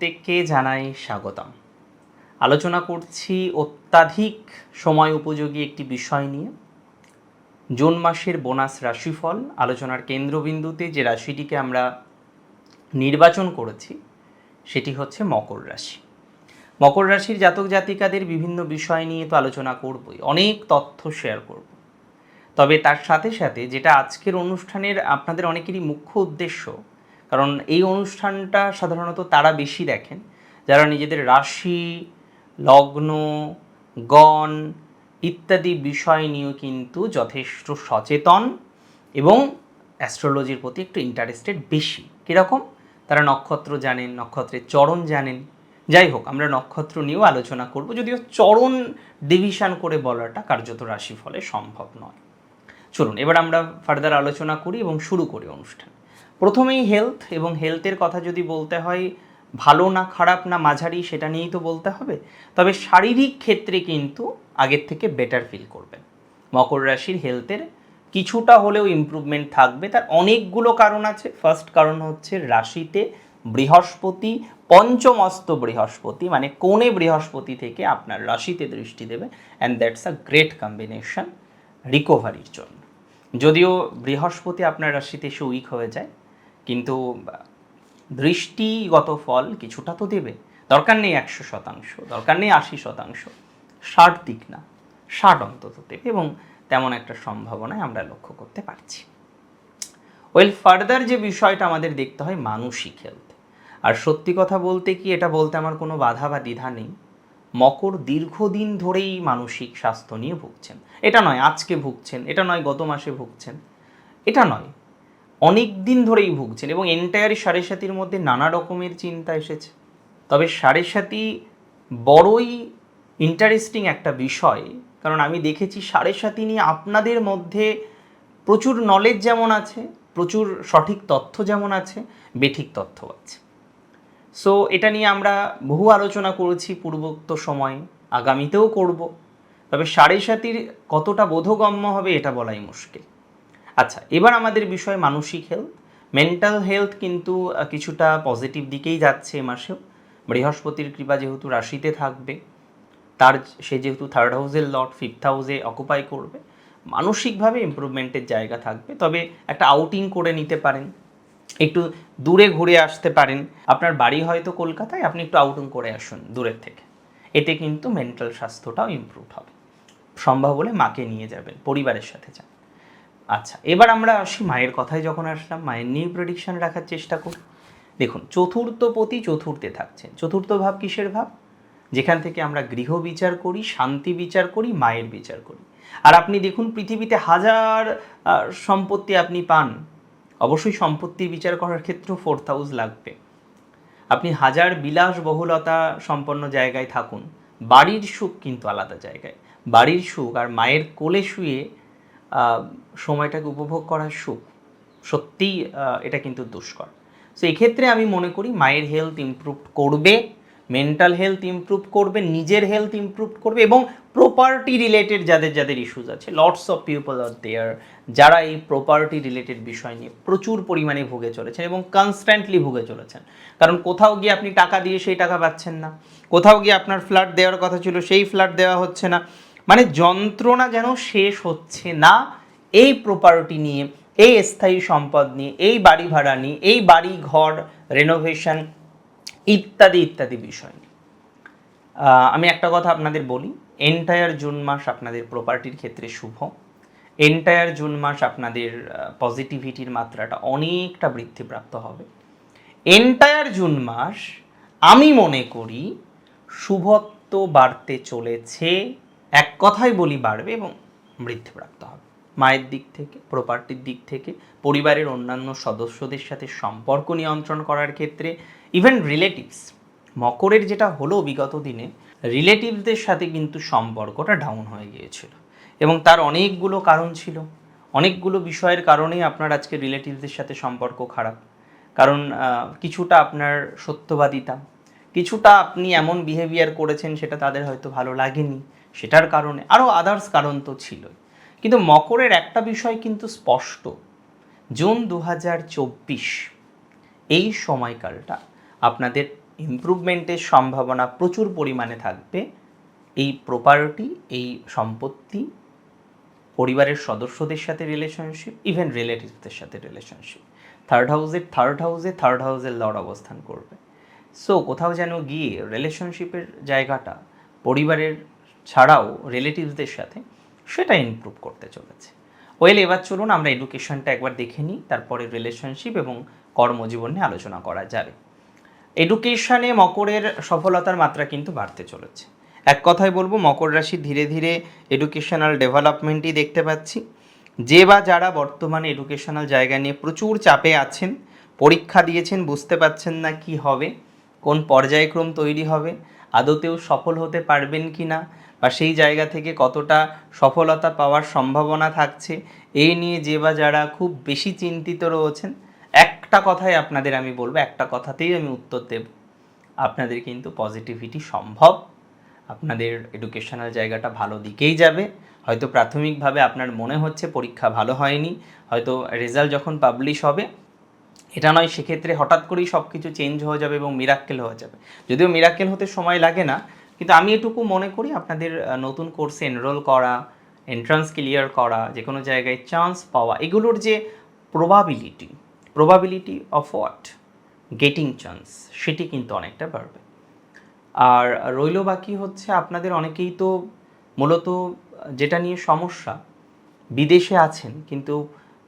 প্রত্যেককে জানাই স্বাগতম। আলোচনা করছি অত্যাধিক সময় উপযোগী একটি বিষয় নিয়ে। জুন মাসের বোনাস রাশিফল আলোচনার কেন্দ্রবিন্দুতে যে রাশিটিকে আমরা নির্বাচন করেছি, সেটি হচ্ছে মকর রাশি। মকর রাশির জাতক জাতিকাদের বিভিন্ন বিষয় নিয়ে তো আলোচনা করবই, অনেক তথ্য শেয়ার করব। তবে তার সাথে সাথে যেটা আজকের অনুষ্ঠানের আপনাদের অনেকেরই মুখ্য উদ্দেশ্য কারণ এই অনুষ্ঠানটা সাধারণত তারা বেশি দেখেন। যারা নিজেদের রাশি, লগ্ন, গণ ইত্যাদি বিষয় নিয়েও কিন্তু যথেষ্ট সচেতন এবং অ্যাস্ট্রোলজির প্রতি একটু ইন্টারেস্টেড বেশি। কীরকম? তারা নক্ষত্র জানেন, নক্ষত্রের চরণ জানেন। যাই হোক, আমরা নক্ষত্র নিয়েও আলোচনা করব, যদিও চরণ ডিভিশন করে বলাটা কার্যত রাশিফলে সম্ভব নয়। চলুন, এবার আমরা ফার্দার আলোচনা করি এবং শুরু করি অনুষ্ঠান। প্রথমেই হেলথ এবং হেলথের কথা যদি বলতে হয়, ভালো না খারাপ না মাঝারি সেটা নিয়েই তো বলতে হবে। তবে শারীরিক ক্ষেত্রে কিন্তু আগের থেকে বেটার ফিল করবেন। মকর রাশির হেলথের কিছুটা হলেও ইমপ্রুভমেন্ট থাকবে। তার অনেকগুলো কারণ আছে। ফার্স্ট কারণ হচ্ছে রাশিতে বৃহস্পতি, পঞ্চমস্ত বৃহস্পতি মানে কোণে বৃহস্পতি থেকে আপনার রাশিতে দৃষ্টি দেবে। And that's a great combination রিকভারির জন্য। যদিও বৃহস্পতি আপনার রাশিতে এসে উইক হয়ে যায় কিন্তু দৃষ্টিগত ফল কিছুটা তো দেবে। দরকার নেই একশো শতাংশ, দরকার নেই আশি শতাংশ। ষাট দিক না, ষাট অন্তত দেবে এবং তেমন একটা সম্ভাবনায় আমরা লক্ষ্য করতে পারছি। ওয়েল ফার্দার যে বিষয়টা আমাদের দেখতে হয় মানসিক হেলথ আর সত্যি কথা বলতে কি এটা বলতে আমার কোনো বাধা বা দ্বিধা নেই। মকর দীর্ঘদিন ধরেই মানসিক স্বাস্থ্য নিয়ে ভুগছেন। এটা নয় আজকে ভুগছেন, এটা নয় গত মাসে ভুগছেন, এটা নয়। অনেক দিন ধরেই ভুগছেন এবং এন্টায়ার সাড়ে সাতির মধ্যে নানা রকমের চিন্তা এসেছে। তবে সাড়ে সাতি বড়ই ইন্টারেস্টিং একটা বিষয়, কারণ আমি দেখেছি সাড়ে সাতি নিয়ে আপনাদের মধ্যে প্রচুর নলেজ যেমন আছে, প্রচুর সঠিক তথ্য যেমন আছে, বেঠিক তথ্য আছে। সো এটা নিয়ে আমরা বহু আলোচনা করেছি পূর্বোক্ত সময়ে, আগামীতেও করব। তবে সাড়ে সাতির কতটা বোধগম্য হবে এটা বলাই মুশকিল। আচ্ছা এবার আমাদের বিষয় মানসিক হেলথ মেন্টাল হেলথ কিন্তু কিছুটা পজিটিভ দিকেই যাচ্ছে এ মাসেও। বৃহস্পতির কৃপা যেহেতু রাশিতে থাকবে, তার সে যেহেতু থার্ড হাউসের লট ফিফথ হাউসে অকুপাই করবে, মানসিকভাবে ইমপ্রুভমেন্টের জায়গা থাকবে। তবে একটা আউটিং করে নিতে পারেন, একটু দূরে ঘুরে আসতে পারেন। আপনার বাড়ি হয়তো কলকাতায়, আপনি একটু আউটিং করে আসুন দূরের থেকে। এতে কিন্তু মেন্টাল স্বাস্থ্যটাও ইমপ্রুভ হবে। সম্ভব হলে মাকে নিয়ে যাবেন, পরিবারের সাথে যান। আচ্ছা এবার আমরা আসি মায়ের কথায় যখন আসলাম, মায়ের নিয়ে প্রেডিকশন রাখার চেষ্টা করি দেখুন, চতুর্থ চতুর্থপতি চতুর্থে থাকছেন চতুর্থ ভাব কিসের ভাব? যেখান থেকে আমরা গৃহ বিচার করি, শান্তি বিচার করি, মায়ের বিচার করি। আর আপনি দেখুন, পৃথিবীতে হাজার সম্পত্তি আপনি পান। অবশ্যই সম্পত্তির বিচার করার ক্ষেত্রেও ফোর্থ হাউস লাগবে। আপনি হাজার বিলাস বহুলতা সম্পন্ন জায়গায় থাকুন। বাড়ির সুখ কিন্তু আলাদা জায়গায়। বাড়ির সুখ আর মায়ের কোলে শুয়ে সময়টাকে উপভোগ করার সুখ, সত্যিই এটা কিন্তু দুষ্কর। সো এক্ষেত্রে আমি মনে করি মায়ের হেলথ ইমপ্রুভ করবে মেন্টাল হেলথ ইমপ্রুভ করবে, নিজের হেলথ ইমপ্রুভ করবে এবং প্রপার্টি রিলেটেড যাদের যাদের ইস্যুজ আছে lots of people are there যারা এই প্রপার্টি রিলেটেড বিষয় নিয়ে প্রচুর পরিমাণে ভুগে চলেছেন এবং কনস্ট্যান্টলি ভুগে চলেছেন। কারণ কোথাও গিয়ে আপনি টাকা দিয়ে সেই টাকা পাচ্ছেন না, কোথাও গিয়ে আপনার ফ্ল্যাট দেওয়ার কথা ছিল, সেই ফ্ল্যাট দেওয়া হচ্ছে না। মানে যন্ত্রণা যেন শেষ হচ্ছে না, এই প্রপার্টি নিয়ে, এই স্থায়ী সম্পদ নিয়ে, এই বাড়ি ভাড়া নিয়ে, এই বাড়ি ঘর রেনোভেশন ইত্যাদি ইত্যাদি বিষয় নিয়ে। আমি একটা কথা আপনাদের বলি এন্টায়ার জুন মাস আপনাদের প্রপার্টির ক্ষেত্রে শুভ। এন্টায়ার জুন মাস আপনাদের পজিটিভিটির মাত্রাটা অনেকটা বৃদ্ধিপ্রাপ্ত হবে। এন্টায়ার জুন মাস আমি মনে করি, শুভত্ব বাড়তে চলেছে এক কথাই বলি বাড়বে এবং বৃদ্ধিপ্রাপ্ত হবে। মায়ের দিক থেকে, প্রপার্টির দিক থেকে, পরিবারের অন্যান্য সদস্যদের সাথে সম্পর্ক নিয়ন্ত্রণ করার ক্ষেত্রে ইভেন রিলেটিভস মকরের যেটা হলো বিগত দিনে রিলেটিভসদের সাথে কিন্তু সম্পর্কটা ডাউন হয়ে গিয়েছিল। এবং তার অনেকগুলো কারণ ছিল। অনেকগুলো বিষয়ের কারণেই আপনার আজকে রিলেটিভসদের সাথে সম্পর্ক খারাপ। কারণ কিছুটা আপনার সত্যবাদিতা, কিছুটা আপনি এমন বিহেভিয়ার করেছেন সেটা তাদের হয়তো ভালো লাগেনি। সেটার কারণে আরও আদার্স কারণ তো ছিলই। কিন্তু মকরের একটা বিষয় কিন্তু স্পষ্ট। জুন দু হাজার চব্বিশ, এই সময়কালটা আপনাদের ইমপ্রুভমেন্টের সম্ভাবনা প্রচুর পরিমাণে থাকবে। এই প্রপার্টি এই সম্পত্তি, পরিবারের সদস্যদের সাথে রিলেশনশিপ ইভেন রিলেটিভসদের সাথে রিলেশনশিপ থার্ড হাউসের থার্ড হাউসে থার্ড হাউসের লর্ড অবস্থান করবে। সো কোথাও যেন গিয়ে রিলেশনশিপের জায়গাটা, পরিবারের ছাড়াও রিলেটিভসদের সাথে সেটা ইমপ্রুভ করতে চলেছে। ওয়েল এবার চলুন আমরা এডুকেশনটা একবার দেখে নিই, তারপরে রিলেশনশিপ এবং কর্মজীবন নিয়ে আলোচনা করা যাবে। এডুকেশনে মকরের সফলতার মাত্রা কিন্তু বাড়তে চলেছে। এক কথায় বলব, মকর রাশি ধীরে ধীরে এডুকেশনাল ডেভেলপমেন্টই দেখতে পাচ্ছি। যে বা যারা বর্তমানে এডুকেশনাল জায়গা নিয়ে প্রচুর চাপে আছেন, পরীক্ষা দিয়েছেন, বুঝতে পারছেন না কি হবে, কোন পর্যায়ক্রম তৈরি হবে, আদতেও সফল হতে পারবেন কি না বা সেই জায়গা থেকে কতটা সফলতা পাওয়ার সম্ভাবনা থাকছে, এই নিয়ে যে বা যারা খুব বেশি চিন্তিত রয়েছেন, একটা কথাই আপনাদের আমি বলব, একটা কথাতেই আমি উত্তর দেব। আপনাদের কিন্তু পজিটিভিটি সম্ভব। আপনাদের এডুকেশনাল জায়গাটা ভালো দিকেই যাবে। হয়তো প্রাথমিকভাবে আপনার মনে হচ্ছে পরীক্ষা ভালো হয়নি, হয়তো রেজাল্ট যখন পাবলিশ হবে, এটা নয়, সেক্ষেত্রে হঠাৎ করেই সব কিছু চেঞ্জ হয়ে যাবে এবং মিরাক্কেল হয়ে যাবে। যদিও মিরাক্কেল হতে সময় লাগে না কিন্তু আমি এটুকু মনে করি আপনাদের নতুন কোর্সে এনরোল করা এন্ট্রান্স ক্লিয়ার করা যে কোনো জায়গায় চান্স পাওয়া, এগুলোর যে probability probability of what getting chance সেটি কিন্তু অনেকটা বাড়বে। আর রইল বাকি হচ্ছে আপনাদের অনেকেই তো মূলত, যেটা নিয়ে সমস্যা, বিদেশে আছেন, কিন্তু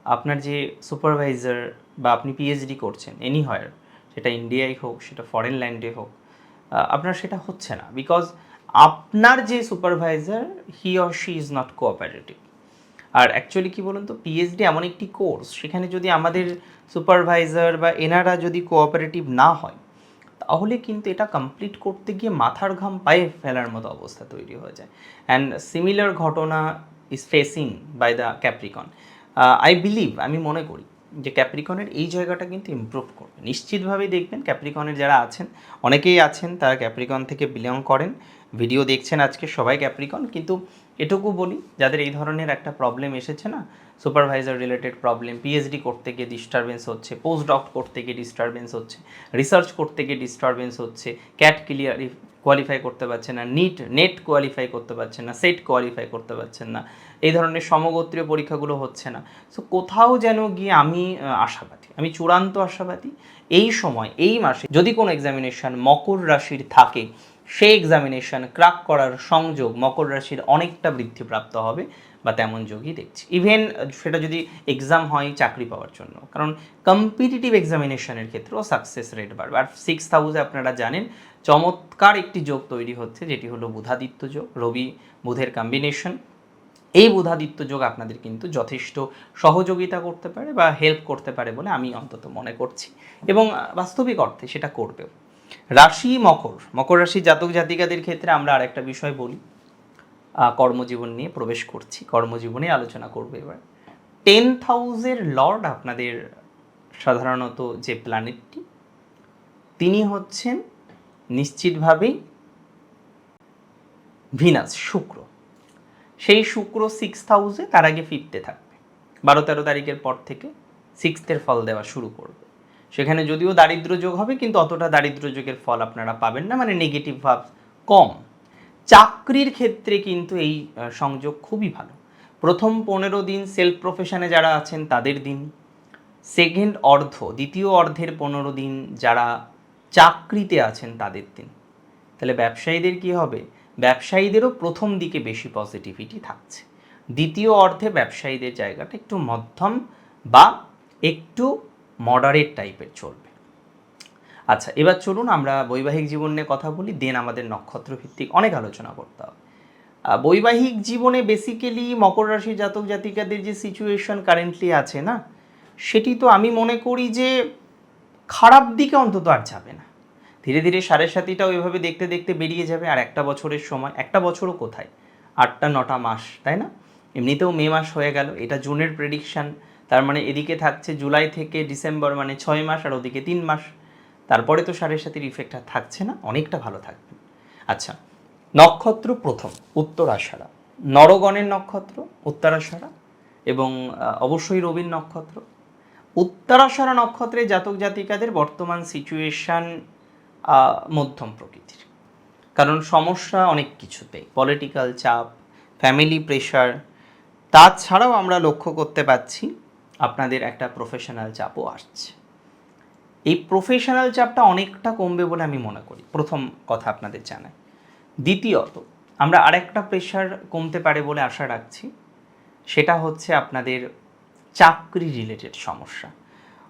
আপনার যে সুপারভাইজার বা আপনি পিএইচডি করছেন এনি হায়ার সেটা ইন্ডিয়ায় হোক, সেটা ফরেন ল্যান্ডে হোক আপনার সেটা হচ্ছে না। বিকজ আপনার যে supervisor he or she is not cooperative R actually কি বলুন তো পিএইচডি এমন একটি কোর্স সেখানে যদি আমাদের সুপারভাইজার বা এনারা যদি কোঅপারেটিভ না হয়, তাহলে কিন্তু এটা কমপ্লিট করতে গিয়ে মাথার ঘাম পায়ে ফেলার মতো অবস্থা তৈরি হয়ে যায়। অ্যান্ড সিমিলার ঘটনা is facing by the Capricorn I believe আমি মনে করি যে ক্যাপ্রিকনের এই জায়গাটা কিন্তু ইম্প্রুভ করবে। নিশ্চিতভাবেই দেখবেন ক্যাপ্রিকনের যারা আছেন, অনেকেই আছেন, তারা ক্যাপ্রিকন থেকে বিলং করেন। ভিডিও দেখছেন আজকে সবাই ক্যাপ্রিকন কিন্তু এটুকু বলি, যাদের এই ধরনের একটা প্রবলেম এসেছে না সুপারভাইজার রিলেটেড প্রবলেম পিএইচডি করতে গিয়ে ডিস্টারবেন্স হচ্ছে পোস্ট ডক করতে গিয়ে ডিস্টারবেন্স হচ্ছে রিসার্চ করতে গিয়ে ডিস্টারবেন্স হচ্ছে ক্যাট ক্লিয়ার কোয়ালিফাই করতে পারছেন না নিট নেট কোয়ালিফাই করতে পারছেন না সেট কোয়ালিফাই করতে পারছেন না, এই ধরনের সমগোত্রীয় পরীক্ষাগুলো হচ্ছে না। সো কোথাও যেন গিয়ে আমি আশাবাদী, আমি চূড়ান্ত আশাবাদী, এই সময়, এই মাসে যদি কোনো এক্সামিনেশন মকর রাশির থাকে সেই এক্সামিনেশন ক্রাক করার সংযোগ মকর রাশির অনেকটা বৃদ্ধিপ্রাপ্ত হবে বা তেমন যোগই দেখছি। ইভেন সেটা যদি এক্সাম হয় চাকরি পাওয়ার জন্য। কারণ কম্পিটিটিভ এক্সামিনেশনের ক্ষেত্রেও সাকসেস রেট বাড়বে। আর সিক্স হাউসে আপনারা জানেন, চমৎকার একটি যোগ তৈরি হচ্ছে, যেটি হলো বুধাদিত্য যোগ, রবি বুধের কম্বিনেশন এই বুধাদিত্য যোগ আপনাদের কিন্তু যথেষ্ট সহযোগিতা করতে পারে বা হেল্প করতে পারে বলে আমি অন্তত মনে করছি। এবং বাস্তবিক অর্থে সেটা করবেও। রাশি মকর। মকর রাশি জাতক জাতিকাদের ক্ষেত্রে আমরা আরেকটা বিষয় বলি। কর্মজীবন নিয়ে প্রবেশ করছি। কর্মজীবনে আলোচনা করব এবার। টেন্থ হাউসের লর্ড আপনাদের সাধারণত যে প্ল্যানেটটি তিনি হচ্ছেন নিশ্চিতভাবেই ভিনাস শুক্র। সেই শুক্র সিক্স হাউসে তার আগে ফিফতে থাকবে। বারো তেরো তারিখের পর থেকে সিক্সথের ফল দেওয়া শুরু করবে। সেখানে যদিও দারিদ্র যোগ হবে, কিন্তু অতটা দারিদ্র যোগের ফল আপনারা পাবেন না মানে নেগেটিভ ভাব কম। চাকরির ক্ষেত্রে কিন্তু এই সংযোগ খুবই ভালো। প্রথম পনেরো দিন সেলফ প্রফেশনে যারা আছেন, তাদের দিন। সেকেন্ড অর্ধ, দ্বিতীয় অর্ধের পনেরো দিন যারা চাকরিতে আছেন, তাদের দিন। তাহলে ব্যবসায়ীদের কি হবে? ব্যবসায়ীদেরও প্রথম দিকে বেশি পজিটিভিটি থাকছে। দ্বিতীয় অর্ধে ব্যবসায়ীদের জায়গাটা একটু মধ্যম বা একটু মডারেট টাইপের চলবে। আচ্ছা এবার চলুন আমরা বৈবাহিক জীবন নিয়ে কথা বলি দেন আমাদের নক্ষত্র ভিত্তিক অনেক আলোচনা করতে হবে। বৈবাহিক জীবনে বেসিক্যালি মকর রাশি জাতক জাতিকাদের যে সিচুয়েশন কারেন্টলি আছে না, সেটি তো আমি মনে করি যে খারাপ দিকে অন্তত আর যাবে না। ধীরে ধীরে সাড়ে সাতিটাও এভাবে দেখতে দেখতে বেরিয়ে যাবে, আর একটা বছরের সময়, একটা বছরও কোথায়? আটটা, নটা মাস, তাই না? এমনিতেও মে মাস হয়ে গেল, এটা জুনের প্রেডিকশান তার মানে এদিকে থাকছে জুলাই থেকে ডিসেম্বর মানে ছয় মাস, আর ওদিকে তিন মাস। তারপরে তো সাড়ে সাতির ইফেক্ট আর থাকছে না, অনেকটা ভালো থাকবে। আচ্ছা নক্ষত্র প্রথম, উত্তরাষাঢ়া। নরগণের নক্ষত্র, উত্তরাষাঢ়া এবং অবশ্যই রবির নক্ষত্র। উত্তরাষাঢ়া নক্ষত্রে জাতক জাতিকাদের বর্তমান সিচুয়েশান মধ্যম প্রকৃতির। কারণ সমস্যা অনেক কিছুতে পলিটিক্যাল চাপ ফ্যামিলি প্রেশার তাছাড়াও আমরা লক্ষ্য করতে পাচ্ছি আপনাদের একটা প্রফেশনাল চাপও আসছে। এই প্রফেশনাল চাপটা অনেকটা কমবে বলে আমি মনে করি। প্রথম কথা আপনাদের জানাই। দ্বিতীয়ত, আমরা আরেকটা প্রেশার কমতে পারে বলে আশা রাখছি। সেটা হচ্ছে আপনাদের চাকরি রিলেটেড সমস্যা।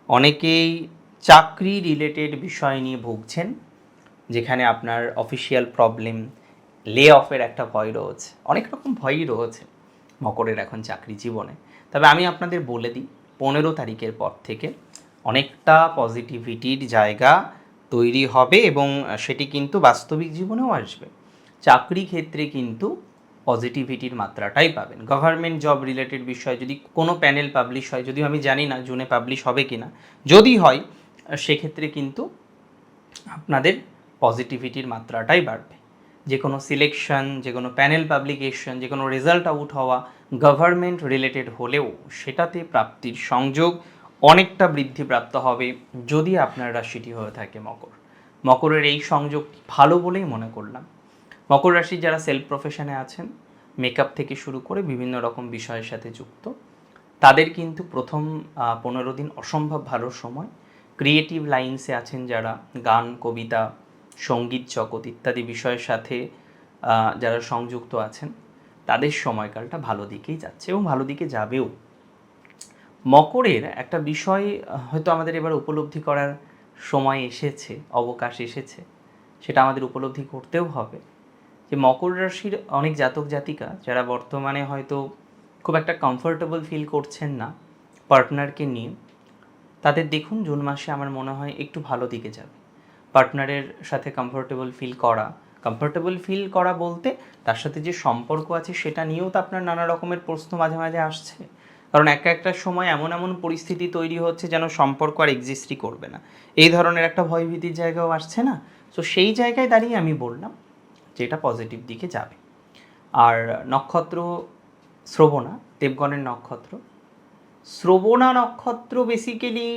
অনেকেই চাকরি রিলেটেড বিষয় নিয়ে ভুগছেন, যেখানে আপনার অফিসিয়াল প্রবলেম লে অফের একটা ভয় রয়েছে। অনেক রকম ভয়ই রয়েছে মকরের এখন চাকরি জীবনে। তবে আমি আপনাদের বলে দিই পনেরো তারিখের পর থেকে অনেকটা পজিটিভিটির জায়গা তৈরি হবে এবং সেটি কিন্তু বাস্তবিক জীবনেও আসবে। চাকরি ক্ষেত্রে কিন্তু পজিটিভিটির মাত্রাটাই পাবেন। গভর্নমেন্ট জব রিলেটেড বিষয় যদি কোনো প্যানেল পাবলিশ হয়, যদিও আমি জানি না জুনে পাবলিশ হবে কি না যদি হয়, সেক্ষেত্রে কিন্তু আপনাদের পজিটিভিটির মাত্রাটাই বাড়বে। যে কোনো সিলেকশন যে কোনো প্যানেল পাবলিকেশন যে কোনো রেজাল্ট আউট হওয়া গভর্নমেন্ট রিলেটেড হলেও সেটাতে প্রাপ্তির সংযোগ অনেকটা বৃদ্ধিপ্রাপ্ত হবে যদি আপনার রাশিটি হয়ে থাকে মকর। মকরের এই সংযোগ ভালো বলেই মনে করলাম। মকর রাশির যারা সেলফ প্রফেশনে আছেন মেকআপ থেকে শুরু করে বিভিন্ন রকম বিষয়ের সাথে যুক্ত, তাদের কিন্তু প্রথম পনেরো দিন অসম্ভব ভালো সময়। ক্রিয়েটিভ লাইন্সে আছেন যারা, গান, কবিতা সংগীত জগৎ ইত্যাদি বিষয়ের সাথে যারা সংযুক্ত আছেন, তাদের সময়কালটা ভালো দিকেই যাচ্ছে এবং ভালো দিকে যাবেও। মকরের একটা বিষয়, হয়তো আমাদের এবার উপলব্ধি করার সময় এসেছে, অবকাশ এসেছে, সেটা আমাদের উপলব্ধি করতেও হবে। যে মকর রাশির অনেক জাতক জাতিকা, যারা বর্তমানে হয়তো খুব একটা কমফোর্টেবল ফিল করছেন না পার্টনারকে নিয়ে, তাদের দেখুন জুন মাসে আমার মনে হয় একটু ভালো দিকে যাবে। পার্টনারের সাথে কমফোর্টেবল ফিল করা। কমফোর্টেবল ফিল করা বলতে তার সাথে যে সম্পর্ক আছে সেটা নিয়েও তো আপনার নানা রকমের প্রশ্ন মাঝে মাঝে আসছে। কারণ একটা একটা সময় এমন এমন পরিস্থিতি তৈরি হচ্ছে যেন সম্পর্ক আর এক্সিস্টই করবে না। এই ধরনের একটা ভয়ভীতির জায়গাও আসছে না। তো সেই জায়গায় দাঁড়িয়ে আমি বললাম যে এটা পজিটিভ দিকে যাবে। আর নক্ষত্র শ্রবণা, দেবগণের নক্ষত্র। শ্রবণা নক্ষত্র বেসিক্যালি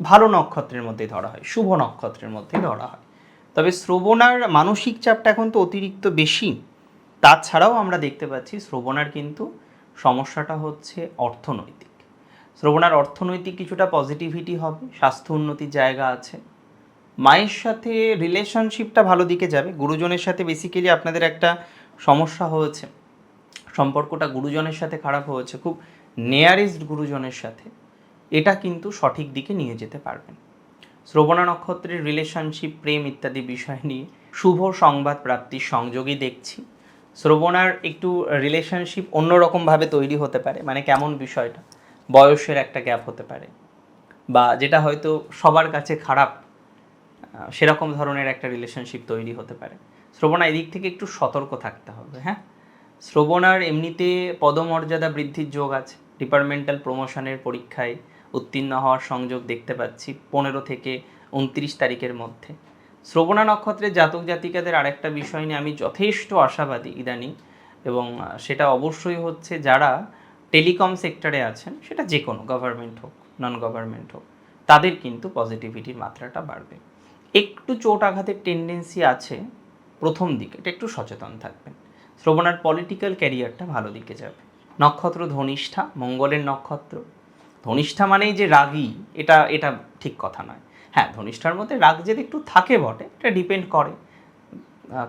ভালো নক্ষত্রের মধ্যে ধরা হয়, শুভ নক্ষত্রের মধ্যে ধরা হয়। তবে শ্রবণার মানসিক চাপটা এখন তো অতিরিক্ত বেশি। তাছাড়াও আমরা দেখতে পাচ্ছি শ্রবণার কিন্তু সমস্যাটা হচ্ছে অর্থনৈতিক। শ্রবণার অর্থনৈতিক কিছুটা পজিটিভিটি হবে, স্বাস্থ্য উন্নতির জায়গা আছে। মায়ের সাথে রিলেশনশিপটা ভালো দিকে যাবে। গুরুজনের সাথে বেসিক্যালি আপনাদের একটা সমস্যা হয়েছে। সম্পর্কটা গুরুজনের সাথে খারাপ হয়েছে। খুব নিয়ারেস্ট গুরুজনের সাথে। এটা কিন্তু সঠিক দিকে নিয়ে যেতে পারবেন। শ্রবণা নক্ষত্রের রিলেশনশিপ প্রেম ইত্যাদি বিষয় নিয়ে শুভ সংবাদ প্রাপ্তির সংযোগই দেখছি। শ্রবণার একটু রিলেশনশিপ অন্যরকমভাবে তৈরি হতে পারে মানে কেমন বিষয়টা? বয়সের একটা গ্যাপ হতে পারে। বা যেটা হয়তো সবার কাছে খারাপ সেরকম ধরনের একটা রিলেশনশিপ তৈরি হতে পারে। শ্রবণা এদিক থেকে একটু সতর্ক থাকতে হবে হ্যাঁ? শ্রবণার এমনিতে পদমর্যাদা বৃদ্ধির যোগ আছে। ডিপার্টমেন্টাল প্রমোশনের পরীক্ষায় উত্তীর্ণ হওয়ার সংযোগ দেখতে পাচ্ছি পনেরো থেকে উনত্রিশ তারিখের মধ্যে। শ্রবণা নক্ষত্রের জাতক জাতিকাদের আরেকটা বিষয় নিয়ে আমি যথেষ্ট আশাবাদী ইদানিং এবং সেটা অবশ্যই হচ্ছে যারা টেলিকম সেক্টরে আছেন, সেটা যে কোনো গভর্নমেন্ট হোক নন গভর্নমেন্ট হোক, তাদের কিন্তু পজিটিভিটির মাত্রাটা বাড়বে। একটু চোট আঘাতের টেন্ডেন্সি আছে প্রথম দিকে, এটা একটু সচেতন থাকবেন। শ্রবণার পলিটিক্যাল ক্যারিয়ারটা ভালো দিকে যাবে। নক্ষত্র ধনিষ্ঠা, মঙ্গলের নক্ষত্র ধনিষ্ঠা মানেই যে রাগী, এটা এটা ঠিক কথা নয়। হ্যাঁ ধনিষ্ঠার মধ্যে রাগ যদি একটু থাকে বটে, এটা ডিপেন্ড করে।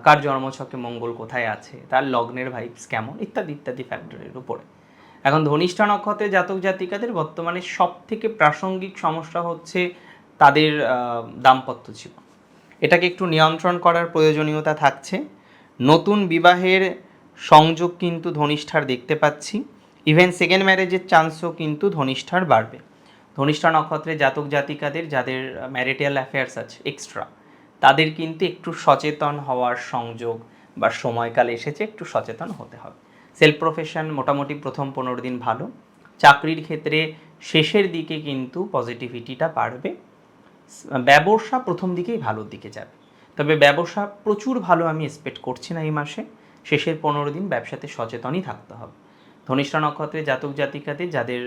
কার জন্মছকে মঙ্গল কোথায় আছে, তার লগ্নের ভাইবস কেমন, ইত্যাদি ইত্যাদি ফ্যাক্টরের উপরে। এখন ধনিষ্ঠা নক্ষত্রের জাতক জাতিকাদের বর্তমানে সব থেকে প্রাসঙ্গিক সমস্যা হচ্ছে তাদের দাম্পত্য জীবন। এটাকে একটু নিয়ন্ত্রণ করার প্রয়োজনীয়তা থাকছে। নতুন বিবাহের সংযোগ কিন্তু ধনিষ্ঠার দেখতে পাচ্ছি। ইভেন সেকেন্ড ম্যারেজের চান্সও কিন্তু ধনিষ্ঠার বাড়বে। ধনিষ্ঠা নক্ষত্রের জাতক জাতিকাদের যাদের ম্যারিটাল অ্যাফেয়ার্স আছে এক্সট্রা তাদের কিন্তু একটু সচেতন হওয়ার সংযোগ বা সময়কাল এসেছে, একটু সচেতন হতে হবে। সেলফ প্রফেশন মোটামুটি প্রথম পনেরো দিন ভালো। চাকরির ক্ষেত্রে শেষের দিকে কিন্তু পজিটিভিটিটা বাড়বে। ব্যবসা প্রথম দিকেই ভালোর দিকে যাবে। তবে ব্যবসা প্রচুর ভালো আমি এক্সপেক্ট করছি না এই মাসে। শেষের পনেরো দিন ব্যবসাতে সচেতনই থাকতে হবে। ধনিষ্ঠা নক্ষত্রে জাতক জাতিকাতে যাদের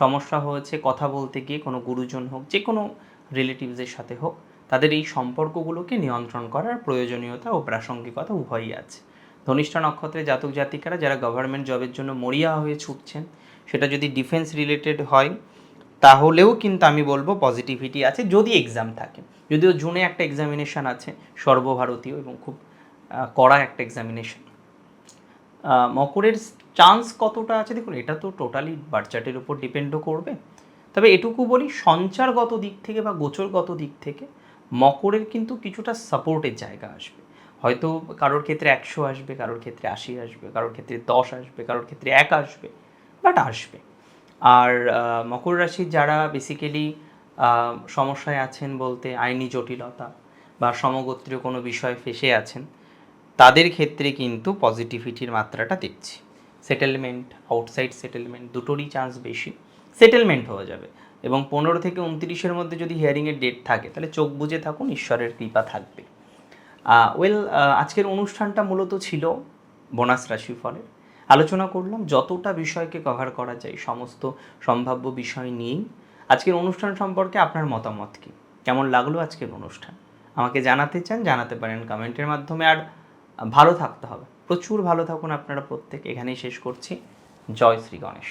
সমস্যা হয়েছে, কথা বলতে গিয়ে কোনো গুরুজন হোক, যে কোনো রিলেটিভসের সাথে হোক, তাদের এই সম্পর্কগুলোকে নিয়ন্ত্রণ করার প্রয়োজনীয়তা ও প্রাসঙ্গিকতা উভয়ই আছে। ধনিষ্ঠ নক্ষত্রে জাতক জাতিকারা যারা গভর্নমেন্ট জবের জন্য মরিয়া হয়ে ছুটছেন, সেটা যদি ডিফেন্স রিলেটেড হয়, তাহলেও কিন্তু আমি বলব পজিটিভিটি আছে যদি এক্সাম থাকে। যদিও জুনে একটা এক্সামিনেশন আছে, সর্বভারতীয় এবং খুব কড়া একটা এক্সামিনেশন মকরের চান্স কতটা আছে? দেখুন, এটা তো টোটালি বার্চার্টের উপর ডিপেন্ডও করবে। তবে এটুকু বলি, সঞ্চারগত দিক থেকে বা গোচরগত দিক থেকে মকরের কিন্তু কিছুটা সাপোর্টের জায়গা আসবে। হয়তো কারোর ক্ষেত্রে একশো আসবে, কারোর ক্ষেত্রে আশি আসবে, কারোর ক্ষেত্রে দশ আসবে, কারোর ক্ষেত্রে এক আসবে বাট আসবে। আর মকর রাশির যারা বেসিক্যালি সমস্যায় আছেন বলতে আইনি জটিলতা বা সমগোত্রীয় কোনো বিষয় ফেসে আছেন তাদের ক্ষেত্রে কিন্তু পজিটিভিটির মাত্রাটা দেখছি। সেটেলমেন্ট আউটসাইড সেটেলমেন্ট দুটোরই চান্স বেশি। সেটেলমেন্ট হয়ে যাবে। এবং পনেরো থেকে উনত্রিশের মধ্যে যদি হিয়ারিংয়ের ডেট থাকে, তাহলে চোখ বুজে থাকুন, ঈশ্বরের কৃপা থাকবে। ওয়েল আজকের অনুষ্ঠানটা মূলত ছিল বোনাস রাশিফলের। আলোচনা করলাম যতটা বিষয়কে কভার করা যায়, সমস্ত সম্ভাব্য বিষয় নিয়েই। আজকের অনুষ্ঠান সম্পর্কে আপনার মতামত কী? কেমন লাগল আজকের অনুষ্ঠান? আমাকে জানাতে চান, জানাতে পারেন কমেন্টের মাধ্যমে। আর ভালো থাকতে হবে। প্রচুর ভালো থাকুন আপনারা প্রত্যেক। এখানেই শেষ করছি। জয় শ্রী গণেশ।